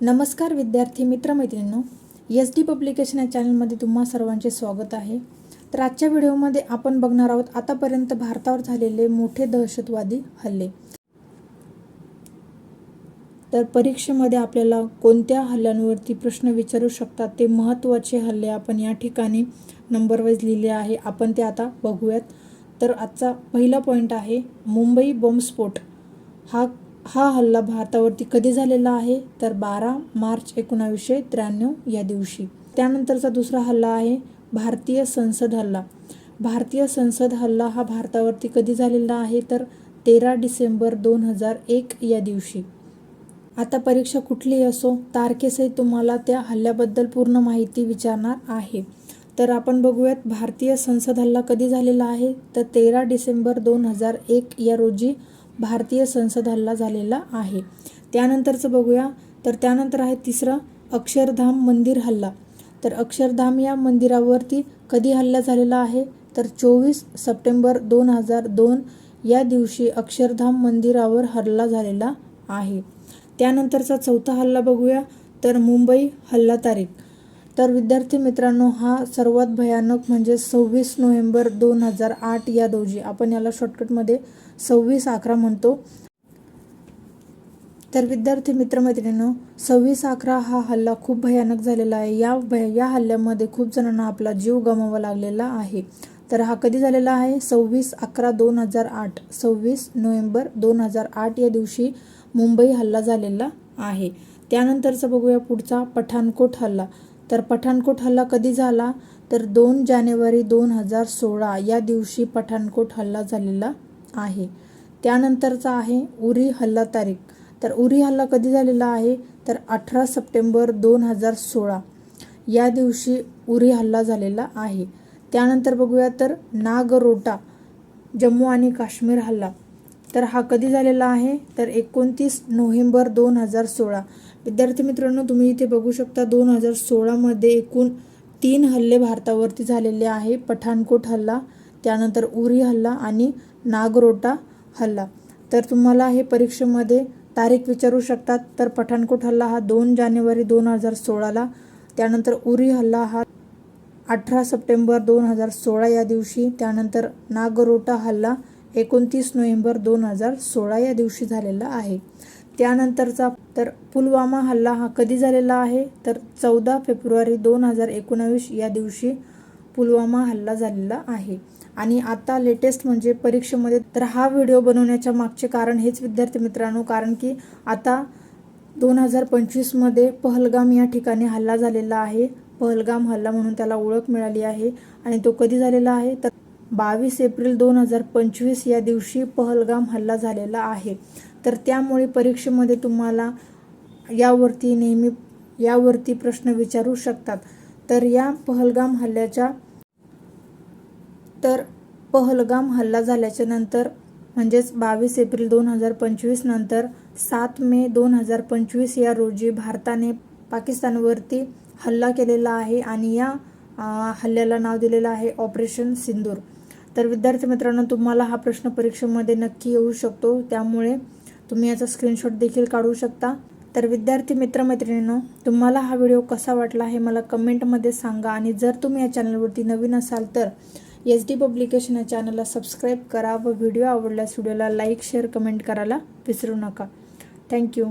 नमस्कार विद्यार्थी मित्रमैत्रिणींनो S D publication या चॅनलमध्ये तुम्हा सर्वांचे स्वागत आहे. तर आजच्या व्हिडिओमध्ये आपण बघणार आहोत आतापर्यंत भारतावर झालेले मोठे दहशतवादी हल्ले. तर परीक्षेमध्ये आपल्याला कोणत्या हल्ल्यांवरती प्रश्न विचारू शकतात ते महत्त्वाचे हल्ले आपण या ठिकाणी नंबर वाईज लिहिले आहे. आपण ते आता बघूयात. तर आजचा पहिला पॉईंट आहे मुंबई बॉम्बस्फोट हा हा हल्ला भारतावरती कधी झालेला आहे? तर बारा मार्च एकोणावीसशे त्र्याण्णव या दिवशी. त्यानंतरचा दुसरा हल्ला आहे भारतीय संसद हल्ला. भारतीय संसद हल्ला हा भारतावरती कधी झालेला आहे? तर तेरा डिसेंबर दोन हजार एक या दिवशी. आता परीक्षा कुठलीही असो तारखेसही तुम्हाला त्या हल्ल्याबद्दल पूर्ण माहिती विचारणार आहे. तर आपण बघूयात भारतीय संसद हल्ला कधी झालेला आहे? तर तेरा डिसेंबर दोन हजार एक या रोजी भारतीय संसद हल्ला झालेला आहे. त्यानंतरचं बघूया. तर त्यानंतर आहे तिसरं अक्षरधाम मंदिर हल्ला. तर अक्षरधाम या मंदिरावरती कधी हल्ला झालेला आहे? तर चोवीस सप्टेंबर दोन हजार दोन या दिवशी अक्षरधाम मंदिरावर हल्ला झालेला आहे. त्यानंतरचा चौथा हल्ला बघूया. तर मुंबई हल्ला तारीख. तर विद्यार्थी मित्रांनो हा सर्वात भयानक म्हणजे सव्वीस नोव्हेंबर दोन हजार आठ या रोजी. आपण याला शॉर्टकटमध्ये सव्वीस अकरा म्हणतो. तर विद्यार्थी मित्रमैत्रिणींनो सव्वीस अकरा हा हल्ला खूप भयानक झालेला आहे. या भय या हल्ल्यामध्ये खूप जणांना आपला जीव गमावा लागलेला आहे. तर हा कधी झालेला आहे? सव्वीस अकरा दोन हजार आठ. सव्वीस नोव्हेंबर दोन हजार आठ या दिवशी मुंबई हल्ला झालेला आहे. त्यानंतरचं बघूया पुढचा पठाणकोट हल्ला. तर पठाणकोट हल्ला कधी झाला? तर दोन जानेवारी दोन हजार सोळा या दिवशी पठाणकोट हल्ला झालेला आहे. त्यानंतरचा आहे उरी हल्ला तारीख. तर उरी हल्ला कधी झालेला आहे? तर अठरा सप्टेंबर दोन हजार सोळा या दिवशी उरी हल्ला झालेला आहे. त्यानंतर बघूया तर नागरोटा जम्मू आणि काश्मीर हल्ला. तर हा कधी झालेला आहे? तर एकोणतीस नोव्हेंबर दोन हजार सोळा. विद्यार्थी मित्रांनो तुम्ही इथे बघू शकता दोन हजार सोळामध्ये एकूण तीन हल्ले भारतावरती झालेले आहे. पठाणकोट हल्ला त्यानंतर उरी हल्ला आणि नागरोटा हल्ला. तर तुम्हाला हे परीक्षेमध्ये तारीख विचारू शकतात. तर पठाणकोट हल्ला हा दोन जानेवारी दोन हजार सोळाला त्यानंतर उरी हल्ला हा अठरा सप्टेंबर दोन हजार सोळा या दिवशी त्यानंतर नागरोटा हल्ला एकोणतीस नोव्हेंबर दोन हजार सोळा या दिवशी झालेला आहे. त्यानंतरचा तर पुलवामा हल्ला हा कधी झालेला आहे? तर चौदा फेब्रुवारी दोन हजार एकोणावीस या दिवशी पुलवामा हल्ला झालेला आहे. आणि आता लेटेस्ट म्हणजे परीक्षेमध्ये तर हा व्हिडिओ बनवण्याच्या मागचे कारण हेच विद्यार्थी मित्रांनो कारण की आता दोन हजार पंचवीसमध्ये पहलगाम या ठिकाणी हल्ला झालेला आहे. पहलगाम हल्ला म्हणून त्याला ओळख मिळाली आहे आणि तो कधी झालेला आहे? तर बावीस एप्रिल दोन हजार पंचवीस या दिवशी पहलगाम हल्ला झालेला आहे. तर त्यामुळे परीक्षेमध्ये तुम्हाला यावरती नेहमी यावरती प्रश्न विचारू शकतात. तर या पहलगाम हल्ल्याच्या तर पहलगाम हल्ला झाल्याच्यानंतर म्हणजेच बावीस एप्रिल दोन हजार पंचवीस नंतर सात मे दोन हजार पंचवीस या रोजी भारताने पाकिस्तानवरती हल्ला केलेला आहे आणि या हल्ल्याला नाव दिलेलं आहे ऑपरेशन सिंदूर. तर विद्यार्थी मित्रांनो तुम्हाला हा प्रश्न परीक्षेमध्ये नक्की येऊ शकतो. त्यामुळे तुम्ही याचा स्क्रीनशॉट देखील काढू शकता. तर विद्यार्थी मित्रमैत्रिणींनो तुम्हाला हा व्हिडिओ कसा वाटला हे मला कमेंटमध्ये सांगा. आणि जर तुम्ही या चॅनलवरती नवीन असाल तर एस डी पब्लिकेशन या चॅनलला सबस्क्राईब करा व व्हिडिओ आवडल्यास व्हिडिओला लाईक शेअर कमेंट करायला विसरू नका. थँक्यू